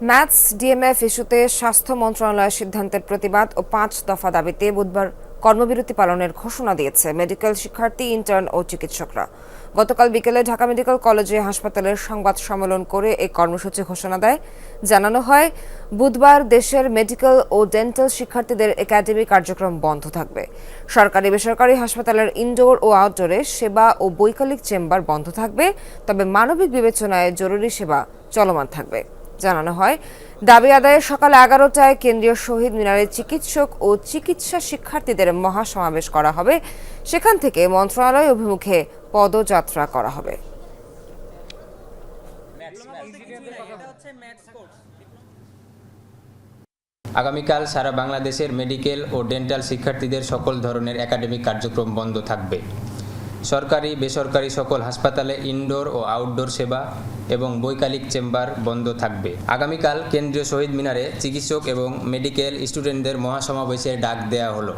Maths DMF ইস্যুতে স্বাস্থ্য মন্ত্রণালয়ের সিদ্ধান্তের প্রতিবাদ ও পাঁচ দফা দাবিতে বুধবার কর্মবিরতি পালনের ঘোষণা দিয়েছে মেডিকেল শিক্ষার্থী ইন্টার্ন ও চিকিৎসকরা। গতকাল বিকেলে ঢাকা মেডিকেল কলেজে হাসপাতালের সংবাদ সম্মেলন করে এই কর্মসূচি ঘোষণা দেয়। জানানো হয়, বুধবার দেশের মেডিকেল ও ডেন্টাল শিক্ষার্থীদের একাডেমি কার্যক্রম বন্ধ থাকবে। সরকারি, বেসরকারি হাসপাতালের ইনডোর ও আউটডোরে সেবা ও বৈকালিক চেম্বার বন্ধ থাকবে। তবে মানবিক বিবেচনায় জরুরি সেবা চলমান থাকবে। জানানো হয়। দাবি আদায়ে সকাল এগারোটায় কেন্দ্রীয় শহীদ মিনারে চিকিৎসক ও চিকিৎসা শিক্ষার্থীদের মহাসমাবেশ করা হবে। সেখান থেকে মন্ত্রণালয় অভিমুখে পদযাত্রা করা হবে। আগামীকাল সারা বাংলাদেশের মেডিকেল ও ডেন্টাল শিক্ষার্থীদের সকল ধরনের একাডেমিক কার্যক্রম বন্ধ থাকবে। সরকারি, বেসরকারি সকল হাসপাতালে ইনডোর ও আউটডোর সেবা এবং বৈকালিক চেম্বার বন্ধ থাকবে। আগামীকাল কেন্দ্রীয় শহীদ মিনারে চিকিৎসক এবং মেডিকেল স্টুডেন্টদের মহাসমাবেশে ডাক দেয়া হলো।